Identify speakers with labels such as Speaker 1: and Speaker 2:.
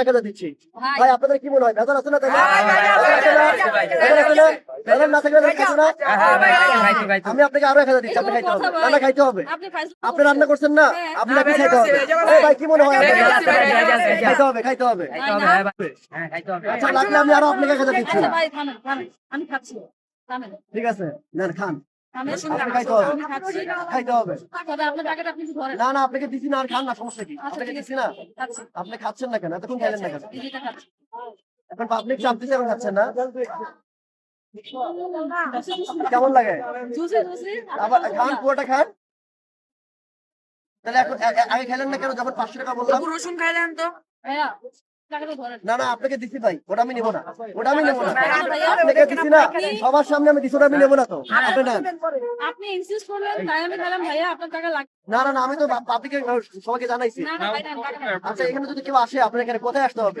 Speaker 1: এক হাজার দিচ্ছি
Speaker 2: ভাই।
Speaker 1: আপনাদের কি মনে হয় ভেজাল আছে না থাকলে?
Speaker 3: হ্যাঁ।
Speaker 1: আমি আপনাকে আরও এক হাজার দিচ্ছি আপনি খাইতে হবে রান্না খাইতে হবে
Speaker 2: আপনি
Speaker 1: রান্না করছেন না
Speaker 2: হ্যাঁ।
Speaker 1: আপনি আপনি খাইতে হবে। ভাই কি মনে হয় খাইতে হবে খাইতে হবে
Speaker 3: হ্যাঁ। হ্যাঁ।
Speaker 1: আচ্ছা লাগলে আমি আরও আপনাকে এক হাজার দিচ্ছি
Speaker 2: আচ্ছা
Speaker 1: ঠিক আছে খান না না আপনাকে দিছি না আর খান না সমস্যা কি?
Speaker 2: আচ্ছা,
Speaker 1: আপনাকে দিছি না? আপনি খাচ্ছেন না কেন? এতক্ষণ খাইলেন না কেন? এখন পাবলিক চাপতেছে এখন খাচ্ছেন না? কেমন লাগে? আবার খান পুরোটা খান। তাহলে এখন আগে খেলেন না কেন? যখন পাঁচশো টাকা বললাম।
Speaker 3: রসুন খাইলেন তো।
Speaker 1: না না আপনাকে দিছি ভাই ওটা আমি নেব না। ওটা আমি নেব না।
Speaker 2: না,
Speaker 1: আপনাকে দিছি না সবার সামনে আমি দিছি ওটা আমি নেব না তো। আপনি নেন।
Speaker 2: আপনি ইনসিস্ট করলেন তাই আমি দিলাম ভাইয়া আপনার টাকা লাগবে
Speaker 1: না না না আমি তো পাবলিকে সবাইকে জানাইছি। আচ্ছা এখানে যদি কেউ আসে আপনার এখানে কোথায় আসতে হবে?